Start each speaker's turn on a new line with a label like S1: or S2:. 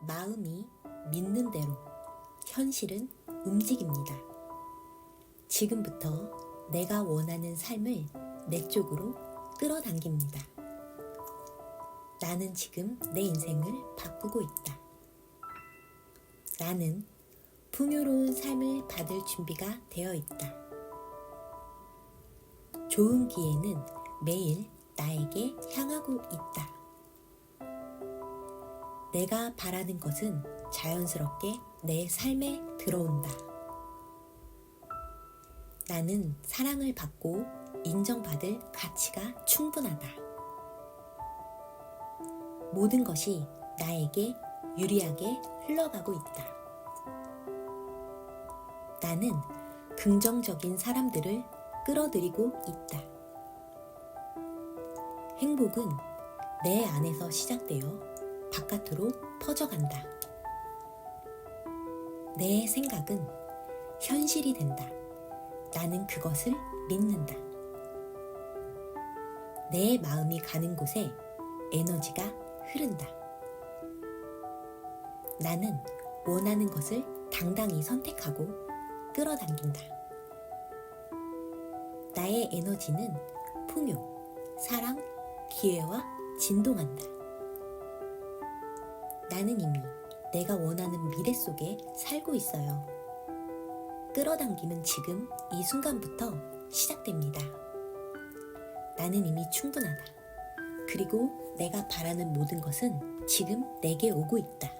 S1: 마음이 믿는 대로 현실은 움직입니다. 지금부터 내가 원하는 삶을 내 쪽으로 끌어당깁니다. 나는 지금 내 인생을 바꾸고 있다. 나는 풍요로운 삶을 받을 준비가 되어 있다. 좋은 기회는 매일 나에게 향하고 있다. 내가 바라는 것은 자연스럽게 내 삶에 들어온다. 나는 사랑을 받고 인정받을 가치가 충분하다. 모든 것이 나에게 유리하게 흘러가고 있다. 나는 긍정적인 사람들을 끌어들이고 있다. 행복은 내 안에서 시작되어 바깥으로 퍼져간다. 내 생각은 현실이 된다. 나는 그것을 믿는다. 내 마음이 가는 곳에 에너지가 흐른다. 나는 원하는 것을 당당히 선택하고 끌어당긴다. 나의 에너지는 풍요, 사랑, 기회와 진동한다. 나는 이미 내가 원하는 미래 속에 살고 있어요. 끌어당김은 지금 이 순간부터 시작됩니다. 나는 이미 충분하다. 그리고 내가 바라는 모든 것은 지금 내게 오고 있다.